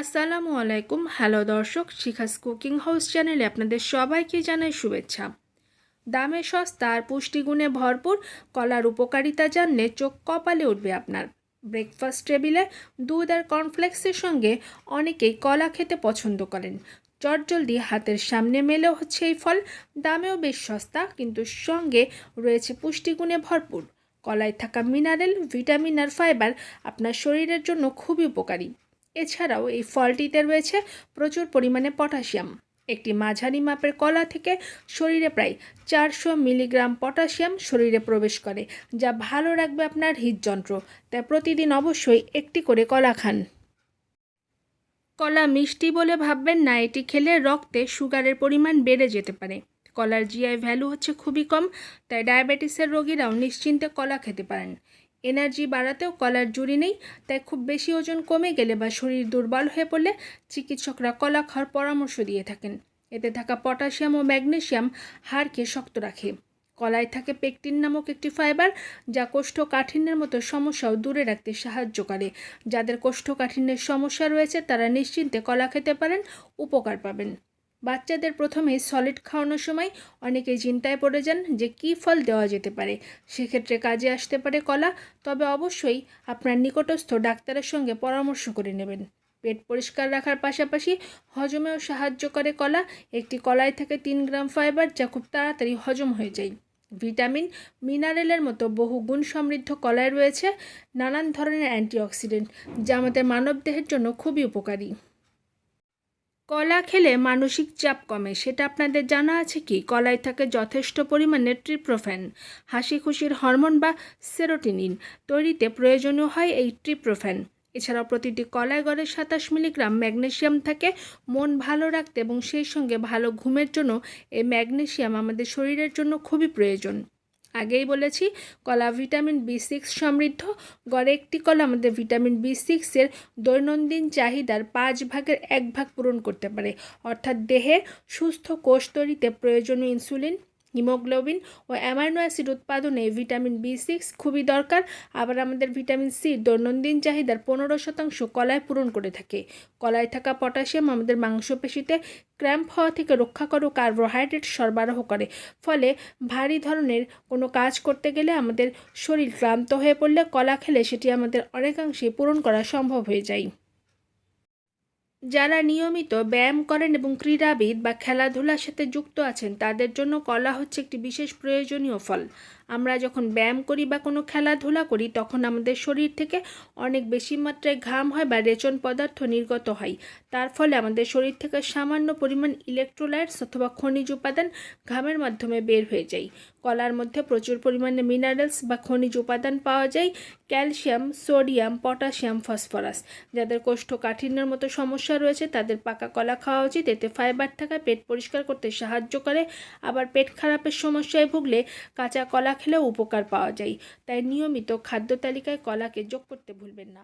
আসসালামু আলাইকুম। হ্যালো দর্শক, শিখাস কুকিং হাউস চ্যানেলে আপনাদের সবাইকে জানাই শুভেচ্ছা। দামে সস্তা আর পুষ্টিগুণে ভরপুর কলার উপকারিতা জানলে চোখ কপালে উঠবে আপনার। ব্রেকফাস্ট টেবিলে দুধ আর কর্নফ্লেক্সের সঙ্গে অনেকেই কলা খেতে পছন্দ করেন। চটজলদি হাতের সামনে মেলেও হচ্ছে এই ফল। দামেও বেশ সস্তা, কিন্তু সঙ্গে রয়েছে পুষ্টিগুণে ভরপুর। কলায় থাকা মিনারেল, ভিটামিন আর ফাইবার আপনার শরীরের জন্য খুবই উপকারী। এছাড়াও এই ফলটিতে রয়েছে প্রচুর পরিমাণে পটাশিয়াম। একটি মাঝারি মাপের কলা থেকে শরীরে প্রায় চারশো মিলিগ্রাম পটাশিয়াম শরীরে প্রবেশ করে, যা ভালো রাখবে আপনার হৃদযন্ত্র। তাই প্রতিদিন অবশ্যই একটি করে কলা খান। কলা মিষ্টি বলে ভাববেন না, এটি খেলে রক্তে সুগারের পরিমাণ বেড়ে যেতে পারে। কলার জিআই ভ্যালু হচ্ছে খুবই কম, তাই ডায়াবেটিসের রোগীরাও নিশ্চিন্তে কলা খেতে পারেন। এনার্জি বাড়াতেও কলার জুড়ি নেই, তাই খুব বেশি ওজন কমে গেলে বা শরীর দুর্বল হয়ে পড়লে চিকিৎসকরা কলা খাওয়ার পরামর্শ দিয়ে থাকেন। এতে থাকা পটাশিয়াম ও ম্যাগনেশিয়াম হাড়কে শক্ত রাখে। কলায় থাকে পেকটিন নামক একটি ফাইবার যা কোষ্ঠকাঠিন্যের মতো সমস্যাও দূরে রাখতে সাহায্য করে। যাদের কোষ্ঠকাঠিন্যের সমস্যা রয়েছে, তারা নিশ্চিন্তে কলা খেতে পারেন, উপকার পাবেন। বাচ্চাদের প্রথমে সলিড খাওয়ানোর সময় অনেকে চিন্তায় পড়ে যান যে কী ফল দেওয়া যেতে পারে। সেক্ষেত্রে কাজে আসতে পারে কলা, তবে অবশ্যই আপনার নিকটস্থ ডাক্তারের সঙ্গে পরামর্শ করে নেবেন। পেট পরিষ্কার রাখার পাশাপাশি হজমেও সাহায্য করে কলা। একটি কলায় থাকে তিন গ্রাম ফাইবার যা খুব তাড়াতাড়ি হজম হয়ে যায়। ভিটামিন মিনারেলের মতো বহু গুণ সমৃদ্ধ কলায় রয়েছে। নানান ধরনের অ্যান্টিঅক্সিডেন্ট যা আমাদের মানবদেহের জন্য খুবই উপকারী। কলা খেলে মানসিক চাপ কমে, সেটা আপনাদের জানা আছে কি? কলায় থাকে যথেষ্ট পরিমাণে ট্রিপ্রোফ্যান হাসি খুশির হরমোন বা সেরোটিনিন। তৈরিতে প্রয়োজনীয় হয় এই ট্রিপ্রোফ্যান এছাড়াও প্রতিটি কলায় গড়ে সাতাশ মিলিগ্রাম ম্যাগনেশিয়াম থাকে। মন ভালো রাখতে এবং সেই সঙ্গে ভালো ঘুমের জন্য এই ম্যাগনেশিয়াম আমাদের শরীরের জন্য খুবই প্রয়োজন। আগেই বলেছি, কলা ভিটামিন বি সিক্স সমৃদ্ধ। গড়ে একটি কলা আমাদের ভিটামিন বি সিক্সের দৈনন্দিন চাহিদার পাঁচ ভাগের এক ভাগ পূরণ করতে পারে। অর্থাৎ দেহে সুস্থ কোষ তৈরিতে প্রয়োজনীয় ইনসুলিন হিমোগ্লোবিন ও অ্যামাইনো অ্যাসিড উৎপাদনে ভিটামিন বি সিক্স খুবই দরকার। আবার আমাদের ভিটামিন সি দৈনন্দিন চাহিদার পনেরো শতাংশ কলায় পূরণ করে থাকে। কলায় থাকা পটাশিয়াম আমাদের মাংসপেশিতে ক্র্যাম্প হওয়া থেকে রক্ষা করে, কার্বোহাইড্রেট সরবরাহ করে। ফলে ভারী ধরনের কোনো কাজ করতে গেলে আমাদের শরীর ক্লান্ত হয়ে পড়লে কলা খেলে সেটি আমাদের অনেকাংশে পূরণ করা সম্ভব হয়ে যায়। যারা নিয়মিত ব্যায়াম করেন এবং ক্রীড়াবিদ বা খেলাধুলার সাথে যুক্ত আছেন, তাদের জন্য কলা হচ্ছে একটি বিশেষ প্রয়োজনীয় ফল। আমরা যখন ব্যায়াম করি বা কোনো খেলাধুলা করি, তখন আমাদের শরীর থেকে অনেক বেশি মাত্রায় ঘাম হয় বা রেচন পদার্থ নির্গত হয়। তার ফলে আমাদের শরীর থেকে সামান্য পরিমাণ ইলেকট্রোলাইটস অথবা খনিজ উপাদান ঘামের মাধ্যমে বের হয়ে যায়। কলার মধ্যে প্রচুর পরিমাণে মিনারেলস বা খনিজ উপাদান পাওয়া যায়। Calcium, sodium, potassium, phosphorus. যাদের কোষ্ঠকাঠিন্যের মতো সমস্যা রয়েছে, তাদের পাকা কলা খাওয়া উচিত। এতে ফাইবার থাকা পেট পরিষ্কার করতে সাহায্য করে। আবার পেট খারাপের সমস্যায় ভুগলে কাঁচা খেলেও উপকার পাওয়া যায়। তাই নিয়মিত খাদ্য তালিকায় কলাকে যোগ করতে ভুলবেন না।